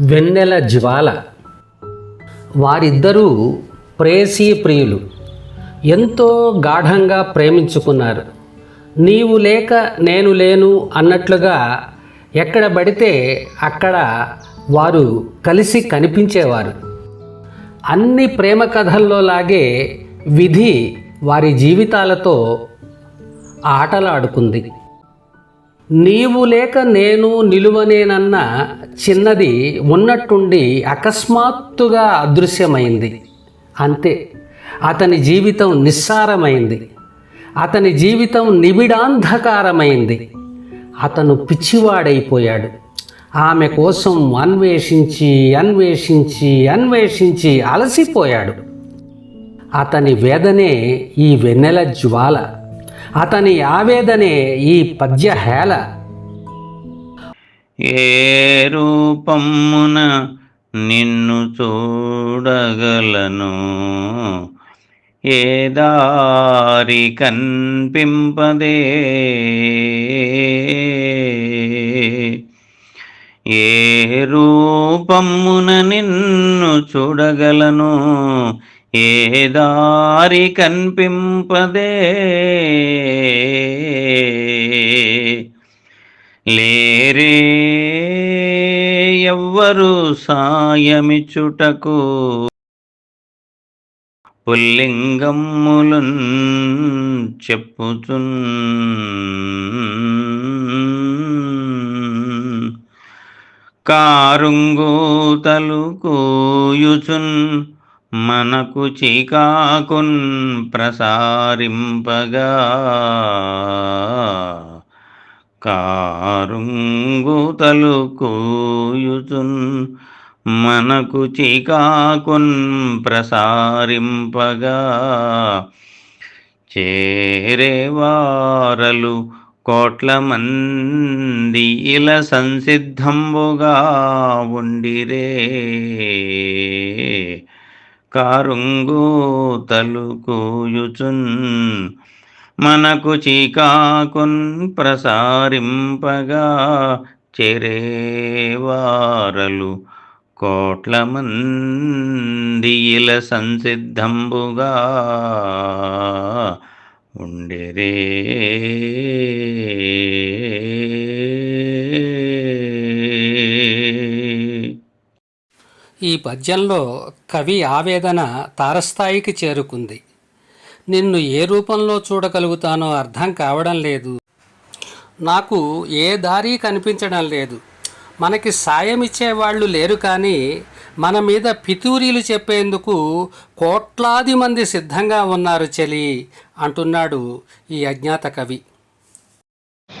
వెన్నెల జ్వాల. వారిద్దరూ ప్రేసీ ప్రియులు. ఎంతో గాఢంగా ప్రేమించుకున్నారు. నీవు లేక నేను లేను అన్నట్లుగా ఎక్కడ పడితే అక్కడ వారు కలిసి కనిపించేవారు. అన్ని ప్రేమ కథల్లో లాగే విధి వారి జీవితాలతో ఆటలాడుకుంది. నీవు లేక నేను నిలువనేనన్న చిన్నది ఉన్నట్టుండి అకస్మాత్తుగా అదృశ్యమైంది. అంతే. అతని జీవితం నిస్సారమైంది. అతని జీవితం నిబిడాంధకారమైంది. అతను పిచ్చివాడైపోయాడు. ఆమె కోసం అన్వేషించి అన్వేషించి అన్వేషించి అలసిపోయాడు. అతని వేదనే ఈ వెన్నెల జ్వాల. అతని ఆవేదనే ఈ పద్యహేళ. ఏ రూపమున నిన్ను చూడగలను? ఏ దారి కన్పింపదే? ఏ రూపమున నిన్ను చూడగలను? ఏ దారి కన్పింపదే? లేరే ఎవ్వరు సాయమిచుటకు? పుల్లింగమ్ములున్ చెప్పుచున్. కారుంగూతలు కూయుచున్. మనకు చీకాకున్ ప్రసారింపగా. కారుంగుతలు కూయుచున్ మనకు చీకాకున్ ప్రసారింపగా. చేరేవారలు కోట్ల మంది ఇలా సంసిద్ధంబుగా ఉండిరే. కారుంగూతలు కూయుచున్ మనకు చీకాకున్ ప్రసారింపగా చెరేవారలు కోట్ల మంది ఇలా సంసిద్ధంబుగా ఉండిరే. ఈ పద్యంలో కవి ఆవేదన తారస్థాయికి చేరుకుంది. నిన్ను ఏ రూపంలో చూడగలుగుతానో అర్థం కావడం లేదు. నాకు ఏ దారి కనిపించడం లేదు. మనకి సాయం ఇచ్చేవాళ్ళు లేరు కానీ మన మీద పితూరీలు చెప్పేందుకు కోట్లాది మంది సిద్ధంగా ఉన్నారు చెలి అంటున్నాడు ఈ అజ్ఞాత కవి.